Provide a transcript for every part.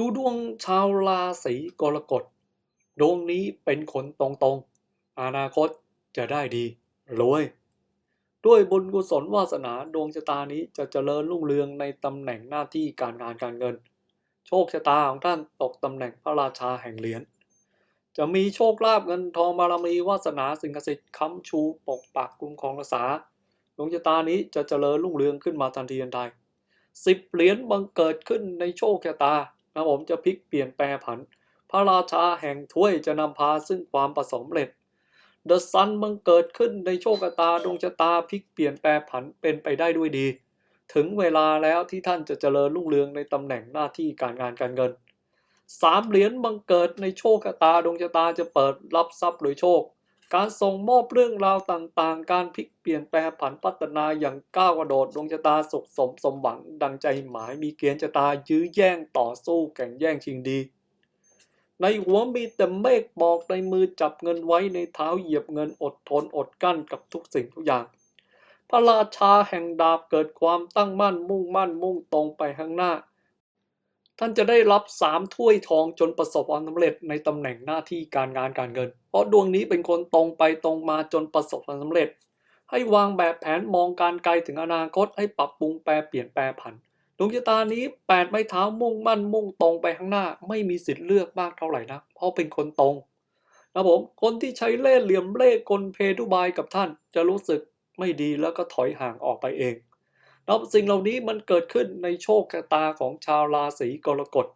ดูดวงชาวราศีกรกฎ ดวงนี้เป็นคนตรงๆ อนาคตจะได้ดีรวย ด้วยบุญกุศลวาสนาดวงชะตานี้จะเจริญรุ่งเรืองในตำแหน่งหน้าที่การงานการเงิน โชคชะตาของท่านตกตำแหน่งพระราชาแห่งเหรียญจะมีโชคลาภเงินทองบารมีวาสนาสิ่งศักดิ์สิทธิ์ค้ำชูปกปักคุ้มครองรักษาดวงชะตานี้จะเจริญรุ่งเรืองขึ้นมาทันทีทันใดสิบเหรียญบังเกิดขึ้นในโชคชะตา นะผมจะพลิกเปลี่ยนแปลผัน พระราชาแห่งถ้วยจะนำพาซึ่งความประสมเร็จเดอะซันบังเกิดขึ้นในโชคชะตาดวงชะตาพลิกเปลี่ยนแปลผันเป็นไปได้ด้วยดี ถึงเวลาแล้วที่ท่านจะเจริญรุ่งเรืองในตำแหน่งหน้าที่การงานการเงินสามเหรียญบังเกิดในโชคชะตาดวงชะตาจะเปิดรับทรัพย์โดยโชค การส่งมอบเรื่องราวต่างๆ การพลิกเปลี่ยนแปลผันพัฒนาอย่างก้าวกระโดดดวงชะตาสุขสมสมหวังดังใจหมายมีเกณฑ์ชะตายื้อแย่งต่อสู้แข่งแย่งชิงดี ในหัวมีแต่เมฆบอกในมือจับเงินไว้ในเท้าเหยียบเงินอดทนอดกั้นกับทุกสิ่งทุกอย่าง พระราชาแห่งดาบเกิดความตั้งมั่นมุ่งมั่นมุ่งตรงไปข้างหน้า ท่านจะได้รับสามถ้วยทองจนประสบความสำเร็จในตำแหน่งหน้าที่การงานการเงิน เพราะดวงนี้เป็นคนตรงไปตรงมาจนประสบความสำเร็จ ให้วางแบบแผนมองการไกลถึงอนาคตให้ปรับปรุงแปรเปลี่ยนแปลผันดวงชะตานี้แปดไม้เท้ามุ่งมั่นมุ่งตรงไปข้างหน้า ไม่มีสิทธิ์เลือกมากเท่าไหร่นะเพราะเป็นคนตรงนะผมคนที่ใช้เล่ห์เหลี่ยมเล่ห์กลเพทุบายกับท่าน จะรู้สึกไม่ดีแล้วก็ถอยห่างออกไปเอง แล้วสิ่งเหล่านี้มันเกิดขึ้นในโชคชะตาของชาวราศีกรกฎ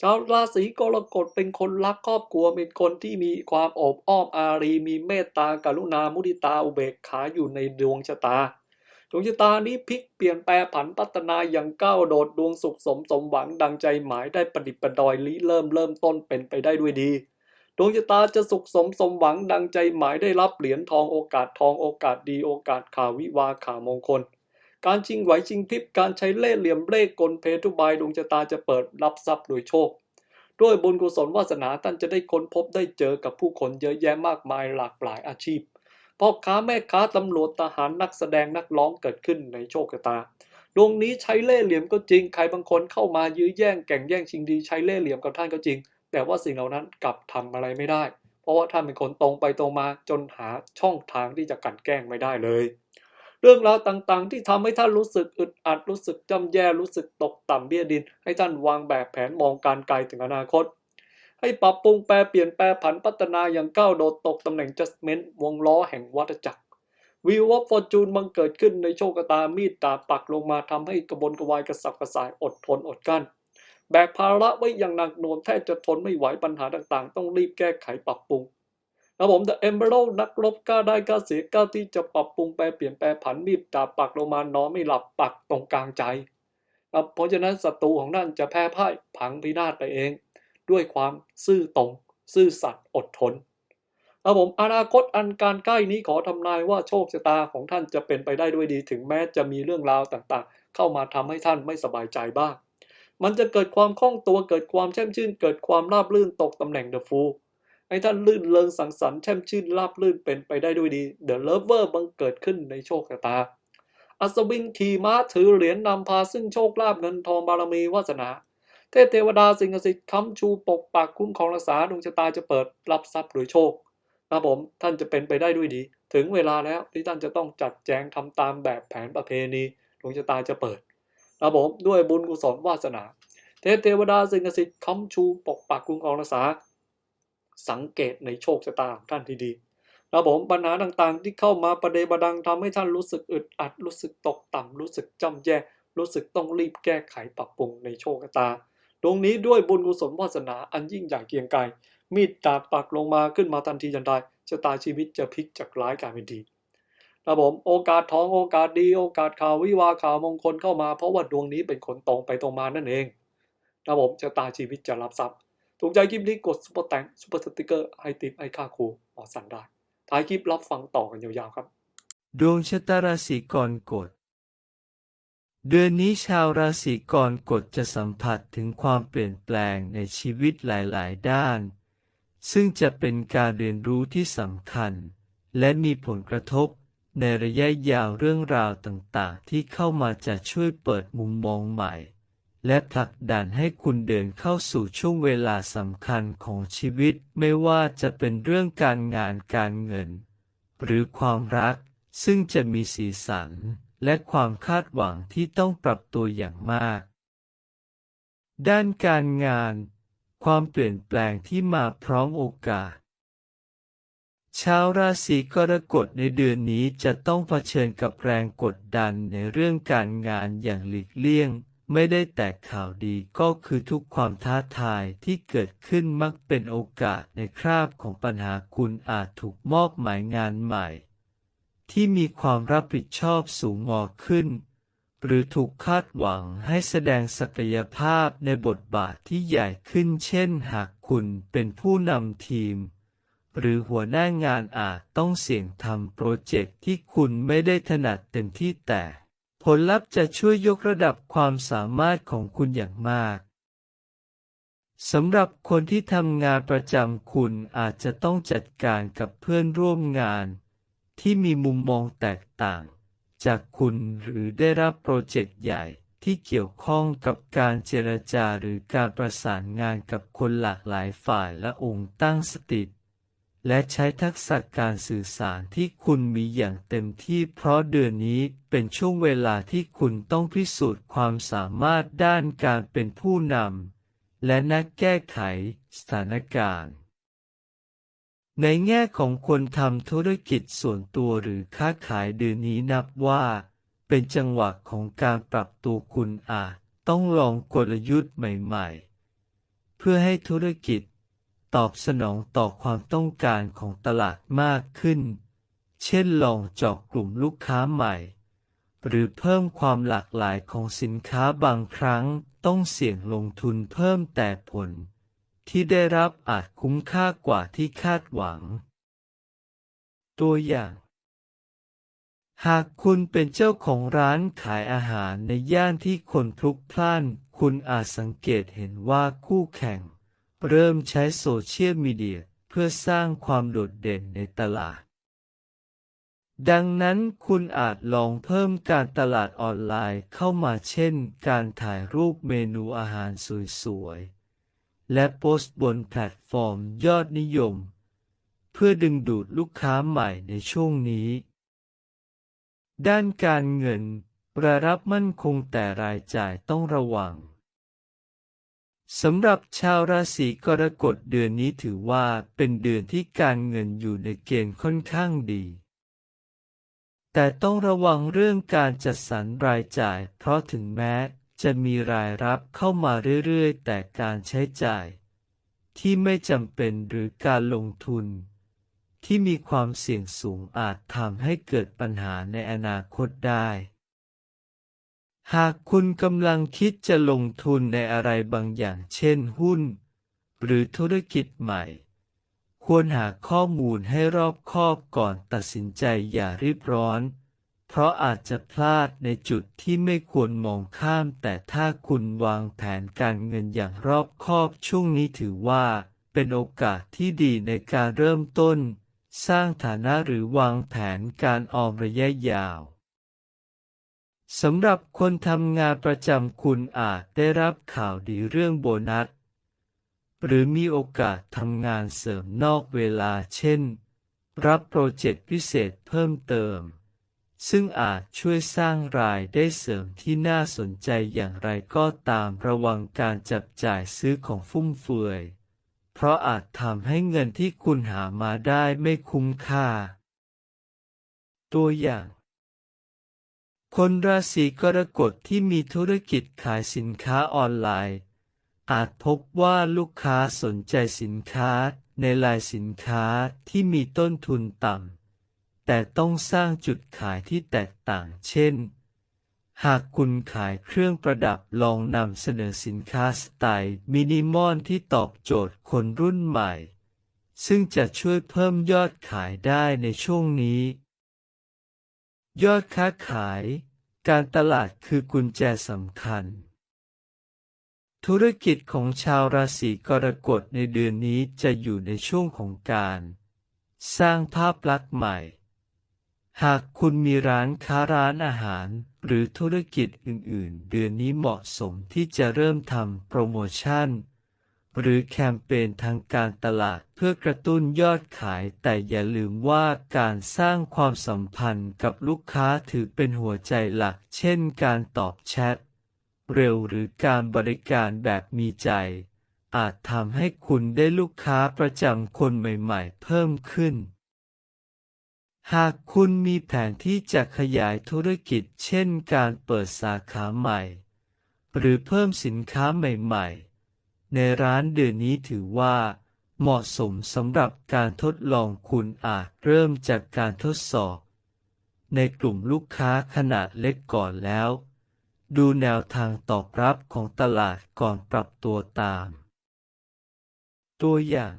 ชาวราศีกรกฎเป็นคนรักครอบครัวเป็นคนที่มีความอบอ้อมอารี มีเมตตากรุณามุทิตาอุเบกขาอยู่ในดวงชะตาดวงชะตานี้พลิกเปลี่ยนแปลผันพัฒนาอย่างก้าวโดดดวงสุขสมสมหวังดังใจหมายได้ประดิษฐ์ประดอยลิเริ่มเริ่มต้นเป็นไปได้ด้วยดีดวงชะตาจะสุขสมสมหวังดังใจหมายได้รับเหรียญทองโอกาสทองโอกาสดีโอกาสข่าววิวาข่าวมงคล การชิงไหวชิงพริบการใช้เล่ห์เหลี่ยมเล่ห์กลเพทุบายดวงชะตาจะเปิดรับทรัพย์โดยโชค ด้วยบุญกุศลวาสนาท่านจะได้ค้นพบได้เจอกับผู้คนเยอะแยะมากมายหลากหลายอาชีพพ่อค้าแม่ค้าตำรวจทหารนักแสดงนักร้องเกิดขึ้นในโชคชะตาดวงนี้ใช้เล่ห์เหลี่ยมก็จริง ใครบางคนเข้ามายื้อแย่งแก่งแย่งชิงดีใช้เล่ห์เหลี่ยมกับท่านก็จริง แต่ว่าสิ่งเหล่านั้นกลับทำอะไรไม่ได้ เพราะว่าท่านเป็นคนตรงไปตรงมาจนหาช่องทางที่จะกันแกล้งไม่ได้เลย เรื่องราวต่างๆ ที่ทำให้ท่านรู้สึกอึดอัดรู้สึกจำแย่รู้สึกตกต่ำเบี้ยดิน ให้ท่านวางแบบแผนมองการไกลถึงอนาคต ให้ปรับปรุงแปลเปลี่ยนแปลผันพัฒนาอย่างก้าวโดดตกตำแหน่ง Justment วงล้อแห่งวัฏจักรวิวอฟอร์จูนบังเกิดขึ้นในโชคตามีดดาบปักลงมาทำให้กระบนกระวายกระสับกระส่ายอดทนอดกั้น แบกภาระไว้อย่างหนักหน่วงแทบจะทนไม่ไหวปัญหาต่างๆ ต้องรีบแก้ไขปรับปรุง นะผม The Emerald นักรบกล้าได้กล้าเสียกล้าที่จะปรับปรุงแปลเปลี่ยนแปลผันมีดดาบปักลงมานอนไม่หลับปักตรงกลางใจครับเพราะฉะนั้นศัตรูของท่านจะแพ้พ่ายพังพินาศไปเอง ด้วยความซื่อตรง ซื่อสัตย์อดทนครับผมอนาคตอันการใกล้นี้ขอทำนายว่าโชคชะตาของท่านจะเป็นไปได้ด้วยดี ถึงแม้จะมีเรื่องราวต่างๆ เข้ามาทำให้ท่านไม่สบายใจบ้าง มันจะเกิดความคล่องตัวเกิดความแช่มชื่น เกิดความราบรื่นตกตำแหน่งเดอะฟู ให้ท่านลื่นเริงสังสรรค์แช่มชื่นราบรื่นเป็นไปได้ด้วยดีเดอะเลเวอร์บังเกิดขึ้นในโชคชะตา อัศวินขี่ม้าถือเหรียญนำพาซึ่งโชคลาภเงินทองบารมีวาสนา เทพเทวดาสิ่งศักดิ์สิทธิ์ค้ำชูปกปักคุ้มครองรักษาดวงชะตาจะเปิดรับทรัพย์โดยโชคนะผมท่านจะเป็นไปได้ด้วยดี ถึงเวลาแล้วที่ท่านจะต้องจัดแจงทำตามแบบแผนประเพณีดวงชะตาจะเปิดนะผมด้วยบุญกุศลวาสนา เทพเทวดาสิ่งศักดิ์สิทธิ์ค้ำชูปกปักคุ้มครองรักษา สังเกตในโชคชะตาของท่านที่ดีนะผมปัญหาต่างๆ ที่เข้ามาประเดประดังทำให้ท่านรู้สึกอึดอัดรู้สึกตกต่ำรู้สึกจำแย่รู้สึกต้องรีบแก้ไขปรับปรุงในโชคชะตา ตรงนี้ด้วยบุญกุศลวาสนาอันยิ่งใหญ่เกียงไกรมีดดาบปักลงมาขึ้นมาทันทีทันใดชะตาชีวิตจะพลิกจากร้ายกลายเป็นดีนะผมโอกาสท้องโอกาสดีโอกาสข่าววิวาข่าวมงคลเข้ามาเพราะว่าดวงนี้เป็นคนตรงไปตรงมานั่นเองนะผมชะตาชีวิตจะรับทรัพย์ ถูกใจคลิปนี้กดซุปเปอร์แตงซุปเปอร์สติกเกอร์ให้ติปให้ค่าครูหมอสันได้ ท้ายคลิปรับฟังต่อกันยาวๆครับ ดวงชะตาราศีกรกฎเดือนนี้ชาวราศีกรกฎจะสัมผัสถึงความเปลี่ยนแปลงในชีวิตหลายๆ ด้าน ซึ่งจะเป็นการเรียนรู้ที่สำคัญ และมีผลกระทบในระยะยาวเรื่องราวต่างๆ ที่เข้ามาจะช่วยเปิดมุมมองใหม่ และผลักดันให้คุณเดินเข้าสู่ช่วงเวลาสำคัญของชีวิต ไม่ว่าจะเป็นเรื่องการงานการเงิน หรือความรัก ซึ่งจะมีสีสัน และความคาดหวังที่ต้องปรับตัวอย่างมาก ด้านการงาน ความเปลี่ยนแปลงที่มาพร้อมโอกาสชาวราศีกรกฎในเดือนนี้จะต้องเผชิญกับแรงกดดันในเรื่องการงานอย่างหลีกเลี่ยง ไม่ได้แต่ข่าวดีก็คือทุกความท้าทายที่เกิดขึ้นมักเป็นโอกาสในคราบของปัญหาคุณอาจถูกมอบหมายงานใหม่ ที่มีความรับผิดชอบสูงงอขึ้น หรือถูกคาดหวังให้แสดงศักยภาพในบทบาทที่ใหญ่ขึ้นเช่นหากคุณเป็นผู้นำทีม หรือหัวหน้างานอาจต้องเสี่ยงทำโปรเจกต์ที่คุณไม่ได้ถนัดเต็มที่แต่ ผลลัพธ์จะช่วยยกระดับความสามารถของคุณอย่างมากสำหรับคนที่ทำงานประจำคุณอาจจะต้องจัดการกับเพื่อนร่วมงาน ที่มีมุมมองแตกต่าง จากคุณหรือได้รับโปรเจกต์ใหญ่ที่เกี่ยวข้องกับการเจรจาหรือการประสานงานกับคนหลากหลายฝ่ายและองค์ตั้งสติ และใช้ทักษะการสื่อสารที่คุณมีอย่างเต็มที่เพราะเดือนนี้เป็นช่วงเวลาที่คุณต้องพิสูจน์ความสามารถด้านการเป็นผู้นำและนักแก้ไขสถานการณ์ ในแง่ของคนทำธุรกิจส่วนตัวหรือค้าขายเดือนนี้นับว่า เป็นจังหวะของการปรับตัวคุณอาจต้องลองกลยุทธ์ใหม่ ๆ เพื่อให้ธุรกิจ ตอบสนองต่อความต้องการของตลาดมากขึ้น เช่นลองเจาะกลุ่มลูกค้าใหม่ หรือเพิ่มความหลากหลายของสินค้าบางครั้งต้องเสี่ยงลงทุนเพิ่มแต่ผล ที่ได้รับอาจคุ้มค่ากว่าที่คาดหวัง ตัวอย่างหากคุณเป็นเจ้าของร้านขายอาหารในย่านที่คนพลุกพล่าน คุณอาจสังเกตเห็นว่าคู่แข่ง เริ่มใช้โซเชียลมีเดียเพื่อสร้างความโดดเด่นในตลาด ดังนั้นคุณอาจลองเพิ่มการตลาดออนไลน์เข้ามาเช่น การถ่ายรูปเมนูอาหารสวยๆ และโพสต์บนแพลตฟอร์มยอดนิยม เพื่อดึงดูดลูกค้าใหม่ในช่วงนี้ ด้านการเงินรายรับมั่นคงแต่รายจ่ายต้องระวัง สำหรับชาวราศีกรกฎเดือนนี้ถือว่าเป็นเดือนที่การเงินอยู่ในเกณฑ์ค่อนข้างดี แต่ต้องระวังเรื่องการจัดสรรรายจ่าย เพราะถึงแม้จะมีรายรับเข้ามาเรื่อยๆ แต่การใช้จ่าย ที่ไม่จำเป็นหรือการลงทุน ที่มีความเสี่ยงสูงอาจทำให้เกิดปัญหาในอนาคตได้ หากคุณกำลังคิดจะลงทุนในอะไรบางอย่างเช่นหุ้น หรือธุรกิจใหม่ ควรหาข้อมูลให้รอบคอบก่อนตัดสินใจอย่ารีบร้อน เพราะอาจจะพลาดในจุดที่ไม่ควรมองข้าม แต่ถ้าคุณวางแผนการเงินอย่างรอบคอบช่วงนี้ถือว่า เป็นโอกาสที่ดีในการเริ่มต้น สร้างฐานะหรือวางแผนการออมระยะยาว สำหรับคนทำงานประจำคุณอาจได้รับข่าวดีเรื่องโบนัส หรือมีโอกาสทำงานเสริมนอกเวลาเช่น รับโปรเจกต์พิเศษเพิ่มเติม ซึ่งอาจช่วยสร้างรายได้เสริมที่น่าสนใจอย่างไรก็ตามระวังการจับจ่ายซื้อของฟุ่มเฟือย เพราะอาจทำให้เงินที่คุณหามาได้ไม่คุ้มค่า ตัวอย่าง คนราศีกรกฎที่มีธุรกิจขายสินค้าออนไลน์ อาจพบว่าลูกค้าสนใจสินค้าในลายสินค้าที่มีต้นทุนต่ำ แต่ต้องสร้างจุดขายที่แตกต่างเช่น หากคุณขายเครื่องประดับลองนำเสนอสินค้าสไตล์มินิมอลที่ตอบโจทย์คนรุ่นใหม่ ซึ่งจะช่วยเพิ่มยอดขายได้ในช่วงนี้ ยอดค้าขาย การตลาดคือกุญแจสำคัญ ธุรกิจของชาวราศีกรกฎในเดือนนี้จะอยู่ในช่วงของการ สร้างภาพลักษณ์ใหม่ หากคุณมีร้านค้าร้านอาหารหรือธุรกิจอื่น ๆ เดือนนี้เหมาะสมที่จะเริ่มทำโปรโมชั่น หรือแคมเปญทางการตลาดเพื่อกระตุ้นยอดขาย แต่อย่าลืมว่าการสร้างความสัมพันธ์กับลูกค้าถือเป็นหัวใจหลัก เช่นการตอบแชท เร็วหรือการบริการแบบมีใจ อาจทำให้คุณได้ลูกค้าประจำคนใหม่ๆ เพิ่มขึ้น หากคุณมีแผนที่จะขยายธุรกิจ เช่นการเปิดสาขาใหม่ หรือเพิ่มสินค้าใหม่ๆ ในร้านเดือนนี้ถือว่า เหมาะสมสำหรับการทดลองคุณอาจเริ่มจากการทดสอบ ในกลุ่มลูกค้าขนาดเล็กก่อนแล้ว ดูแนวทางตอบรับของตลาดก่อนปรับตัวตาม ตัวอย่าง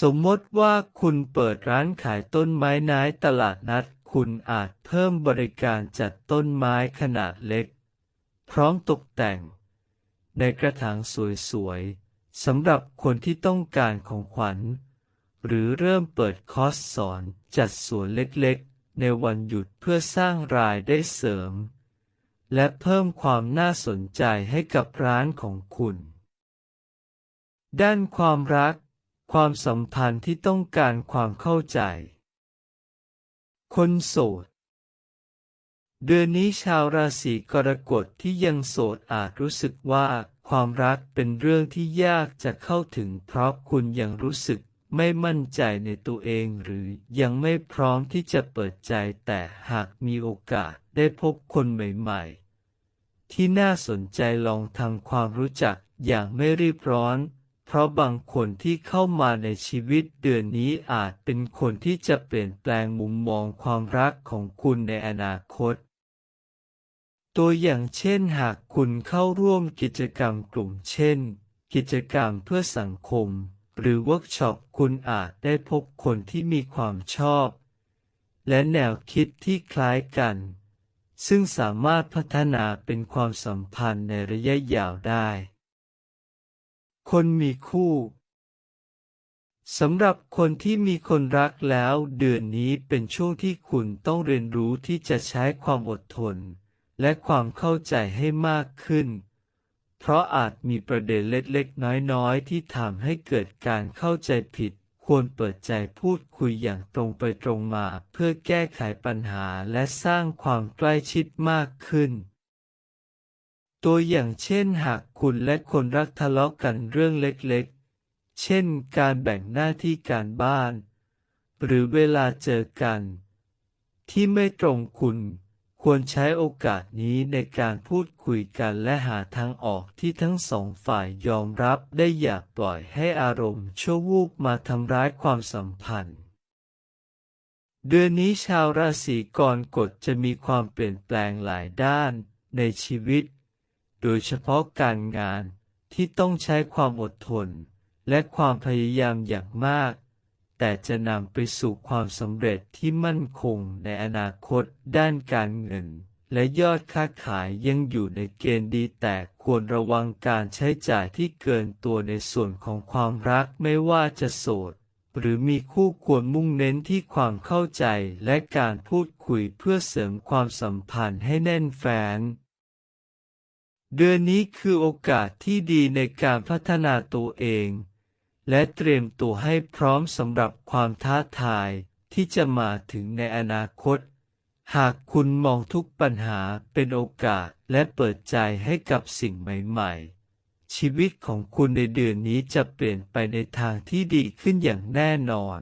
สมมติว่าคุณเปิดร้านขายต้นไม้ในตลาดนัดคุณอาจเพิ่มบริการจัดต้นไม้ขนาดเล็ก พร้อมตกแต่ง ในกระถางสวยๆสำหรับคนที่ต้องการของขวัญ หรือเริ่มเปิดคอร์สสอนจัดสวนเล็กๆ ในวันหยุดเพื่อสร้างรายได้เสริม และเพิ่มความน่าสนใจให้กับร้านของคุณ ด้านความรัก ความสัมพันธ์ที่ต้องการความเข้าใจ คนโสด เดือนนี้ชาวราศีกรกฎที่ยังโสดอาจรู้สึกว่าความรักเป็นเรื่องที่ยากจะเข้าถึงเพราะคุณยังรู้สึกไม่มั่นใจในตัวเองหรือยังไม่พร้อมที่จะเปิดใจแต่หากมีโอกาสได้พบคนใหม่ๆ ที่น่าสนใจลองทำความรู้จักอย่างไม่รีบร้อน เพราะบางคนที่เข้ามาในชีวิตเดือนนี้อาจเป็นคนที่จะเปลี่ยนแปลงมุมมองความรักของคุณในอนาคต ตัวอย่างเช่นหากคุณเข้าร่วมกิจกรรมกลุ่มเช่น กิจกรรมเพื่อสังคม หรือเวิร์กช็อปคุณอาจได้พบคนที่มีความชอบ และแนวคิดที่คล้ายกัน ซึ่งสามารถพัฒนาเป็นความสัมพันธ์ในระยะยาวได้ คนมีคู่สำหรับคนที่มีคนรักแล้ว เดือนนี้เป็นช่วงที่คุณต้องเรียนรู้ที่จะใช้ความอดทน และความเข้าใจให้มากขึ้น เพราะอาจมีประเด็นเล็กๆ น้อยๆ ที่ทำให้เกิดการเข้าใจผิด ควรเปิดใจพูดคุยอย่างตรงไปตรงมา เพื่อแก้ไขปัญหาและสร้างความใกล้ชิดมากขึ้น ตัวอย่างเช่นหากคุณและคนรักทะเลาะกันเรื่องเล็กๆ เช่น การแบ่งหน้าที่การบ้าน หรือเวลาเจอกัน ที่ไม่ตรงคุณ ควรใช้โอกาสนี้ในการพูดคุยกันและหาทางออกที่ทั้งสองฝ่ายยอมรับได้อย่าปล่อยให้อารมณ์ชั่ววูบมาทำร้ายความสัมพันธ์ เดือนนี้ชาวราศีกรกฎจะมีความเปลี่ยนแปลงหลายด้านในชีวิต โดยเฉพาะการงานที่ต้องใช้ความอดทนและความพยายามอย่างมาก แต่จะนำไปสู่ความสำเร็จที่มั่นคงในอนาคตด้านการเงิน และยอดค้าขายยังอยู่ในเกณฑ์ดีแต่ควรระวังการใช้จ่ายที่เกินตัวในส่วนของความรักไม่ว่าจะโสดหรือมีคู่ควรมุ่งเน้นที่ความเข้าใจและการพูดคุยเพื่อเสริมความสัมพันธ์ให้แน่นแฟ้นเดือนนี้คือโอกาสที่ดีในการพัฒนาตัวเอง และเตรียมตัวให้พร้อมสำหรับความท้าทายที่จะมาถึงในอนาคต หากคุณมองทุกปัญหาเป็นโอกาสและเปิดใจให้กับสิ่งใหม่ๆ ชีวิตของคุณในเดือนนี้จะเปลี่ยนไปในทางที่ดีขึ้นอย่างแน่นอน